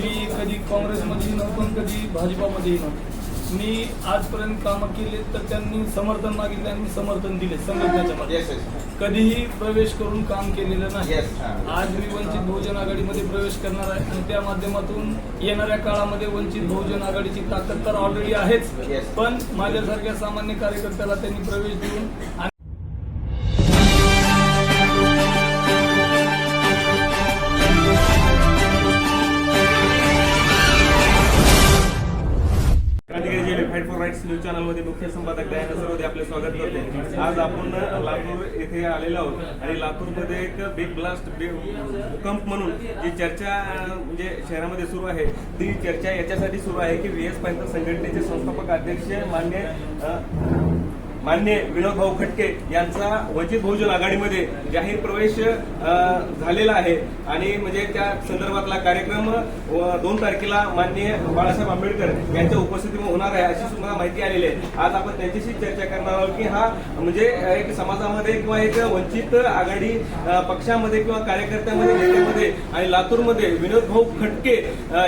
मी कधी काँग्रेसमध्येही नव्हतो कधी भाजपामध्येही नव्हतो. मी आजपर्यंत कामं केले तर त्यांनी समर्थन मागितले आणि मी समर्थन दिले संघटनेच्या मध्ये कधीही प्रवेश करून काम केलेलं नाही. आज मी वंचित बहुजन आघाडीमध्ये प्रवेश करणार आहे आणि त्या माध्यमातून येणाऱ्या काळामध्ये वंचित बहुजन आघाडीची ताकद तर ऑलरेडी आहेच. पण माझ्यासारख्या सामान्य कार्यकर्त्याला त्यांनी प्रवेश देऊन एक्स न्यूज चॅनलमध्ये मुख्य संपादक दयानंद सरोदे आपले स्वागत करतो. आज आपण लातूर येथे आलेलो आहोत आणि लातूरमध्ये एक बिग ब्लास्ट बिग भूकंप म्हणून जी चर्चा म्हणजे शहरामध्ये सुरू आहे ती चर्चा याच्यासाठी सुरू आहे की व्ही एस पॅन्थर संघटनेचे संस्थापक अध्यक्ष मान्य मान्य विनोद भाऊ खटके यांचा वंचित बहुजन आघाडीमध्ये जाहीर प्रवेश झालेला आहे. आणि म्हणजे त्या संदर्भातला कार्यक्रम व दोन तारखेला माननीय बाळासाहेब आंबेडकर यांच्या उपस्थितीमध्ये होणार आहे अशी सुद्धा माहिती आलेली आहे. आज आपण त्यांच्याशी चर्चा करणार आहोत की हा म्हणजे एक समाजामध्ये किंवा एक वंचित आघाडी पक्षामध्ये किंवा कार्यकर्त्यामध्ये नेत्यामध्ये आणि लातूरमध्ये विनोद भाऊ खटके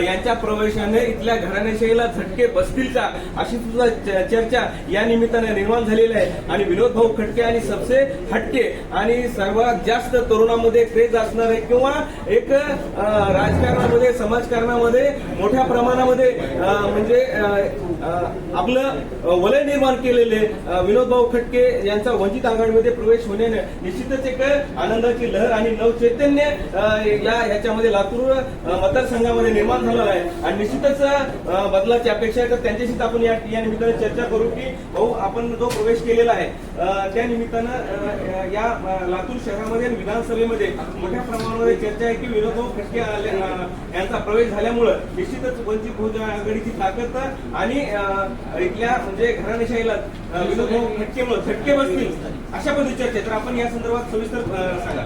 यांच्या प्रवेशाने इथल्या घराण्याशाहीला झटके बसतील का अशी सुद्धा च- चर्चा या निमित्ताने निर्माण झालेली आहे. आणि विनोद भाऊ खटके आणि सबसे हटके आणि सर्वात जास्त तरुणामध्ये क्रेज असणारे किंवा एक राजकारणामध्ये समाजकारणामध्ये मोठ्या प्रमाणामध्ये म्हणजे आपलं वलय निर्माण केलेले विनोद भाऊ खटके यांचा वंचित आघाडीमध्ये प्रवेश होण्याने निश्चितच एक आनंदाची लहर आणि नवचैतन्य चैतन्य या ह्याच्यामध्ये लातूर मतदारसंघामध्ये निर्माण झालेला आहे. आणि निश्चितच बदलाची अपेक्षा आहे. तर त्यांच्याशीच आपण या या निमित्ताने चर्चा करू की भाऊ आपण जो प्रवेश केलेला आहे. त्या निमित्तानं या लातूर शहरामध्ये विधानसभेमध्ये मोठ्या प्रमाणामध्ये चर्चा आहे की विनोद खटके यांचा प्रवेश झाल्यामुळं निश्चितच वंचित बहुजन आघाडीची ताकद आणि इथल्या म्हणजे घराणेशाहीला विनोद खटकेमुळे झटके बसतील अशा पद्धतीची चर्चा तर आपण या संदर्भात सविस्तर सांगा.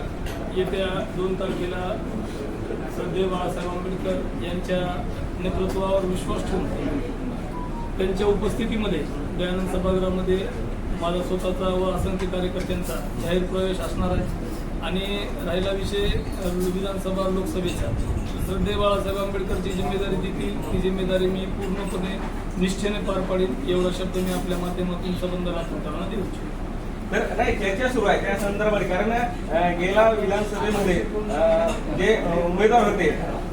येत्या दोन तारखेला श्रद्धेय बाळासाहेब आंबेडकर यांच्या नेतृत्वावर विश्वास ठेवून त्यांच्या उपस्थितीमध्ये दयानंद सभागृहामध्ये माझा स्वतःचा व असंख्य कार्यकर्त्यांचा जाहीर प्रवेश असणार आहे. आणि राहिला विषय विधानसभा लोकसभेचा. श्रद्धे बाळासाहेब आंबेडकरची जिम्मेदारी देतील ती जिम्मेदारी मी पूर्णपणे निष्ठेने पार पाडेल एवढा शब्द मी आपल्या माध्यमातून संबंध राखून देऊ इच्छितो तर नाही चर्चा सुरू आहे. त्या संदर्भात कारण गेल्या विधानसभेमध्ये जे उमेदवार होते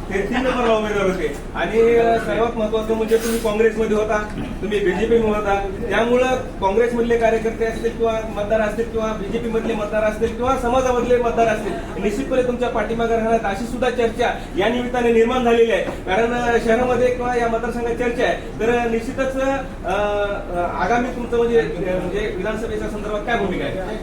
ते तीन नंबरला उमेदवार होते. आणि सर्वात महत्वाचं म्हणजे तुम्ही काँग्रेसमध्ये होता तुम्ही बीजेपी होता. त्यामुळं काँग्रेसमधले कार्यकर्ते असतील किंवा मतदार असतील किंवा बीजेपी मधले मतदार असतील किंवा समाजामधले मतदार असतील निश्चितपणे तुमच्या पाठीमागे राहणार अशी सुद्धा चर्चा या निमित्ताने निर्माण झालेली आहे. कारण शहरामध्ये किंवा या मतदारसंघात चर्चा आहे. तर निश्चितच अं, आगामी तुमचं म्हणजे म्हणजे विधानसभेच्या संदर्भात काय भूमिका आहे?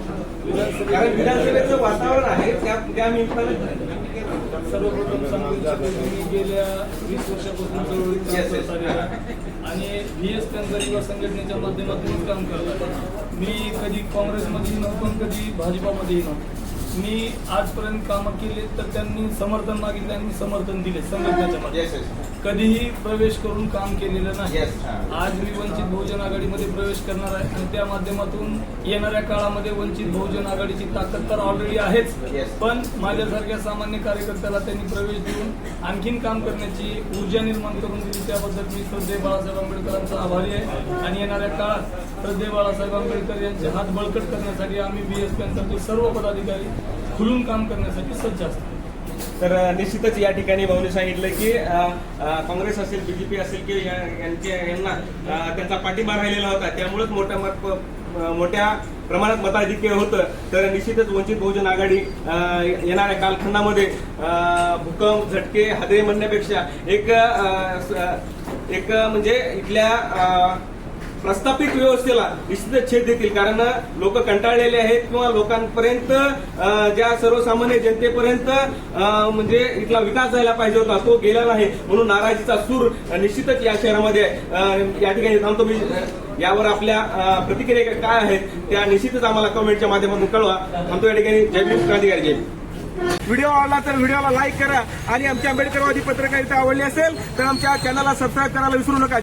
कारण विधानसभेचं वातावरण आहे त्या निमित्ताने सर्वप्रथम सांगू इच्छितो की मी गेल्या वीस वर्षापासून चळवळीत काम. करत आलेलो आहे. आणि व्ही एस युवा संघटनेच्या माध्यमातून काम करत आहे मी कधी काँग्रेसमध्येही नव्हतो आणि कधी भाजपामध्येही नव्हतो मी आजपर्यंत कामं केले तर त्यांनी समर्थन मागितले आणि मी समर्थन दिले संघटनेच्या कधीही प्रवेश करून काम केलेलं नाही. आज मी वंचित बहुजन आघाडीमध्ये प्रवेश करणार आहे आणि त्या माध्यमातून येणाऱ्या काळामध्ये वंचित बहुजन आघाडीची ताकद तर ऑलरेडी आहेच. पण माझ्यासारख्या सामान्य कार्यकर्त्याला त्यांनी प्रवेश देऊन आणखीन काम करण्याची ऊर्जा निर्माण करून दिली. त्याबद्दल मी श्रद्धेय बाळासाहेब आंबेडकरांचा आभारी आहे. आणि येणाऱ्या काळात श्रद्धेय बाळासाहेब आंबेडकर यांचे हात बळकट करण्यासाठी आम्ही बीएस पॅनचे सर्व पदाधिकारी खुलून काम करण्यासाठी सज्ज असतात. तर निश्चितच या ठिकाणी भाऊने सांगितलं की काँग्रेस असेल बीजेपी असेल की या- यांना त्यांचा पाठिंबा राहिलेला होता. त्यामुळेच मोठ्या मत मोठ्या प्रमाणात मताधिक्य होतं. तर निश्चितच वंचित बहुजन आघाडी येणाऱ्या कालखंडामध्ये भूकंप झटके हादरे म्हणण्यापेक्षा एक एक म्हणजे इथल्या प्रस्थापित व्यवस्थेला निश्चितच छेद देतील. कारण लोक कंटाळलेले आहेत किंवा लोकांपर्यंत ज्या सर्वसामान्य जनतेपर्यंत अं, म्हणजे इथला विकास झाला पाहिजे होता तो गेला नाही म्हणून नाराजीचा सूर निश्चितच या शहरामध्ये या ठिकाणी थांबतो. मी यावर आपल्या प्रतिक्रिया काय आहेत त्या निश्चितच आम्हाला कमेंटच्या माध्यमातून कळवा. थांबतो या ठिकाणी. जय भीम क्रांतिकारी जय व्हिडिओ आवडला तर व्हिडिओला लाईक करा आणि आमच्या आंबेडकरवादी पत्रकारिता आवडली असेल तर आमच्या चॅनलला सबस्क्राईब करायला विसरू नका.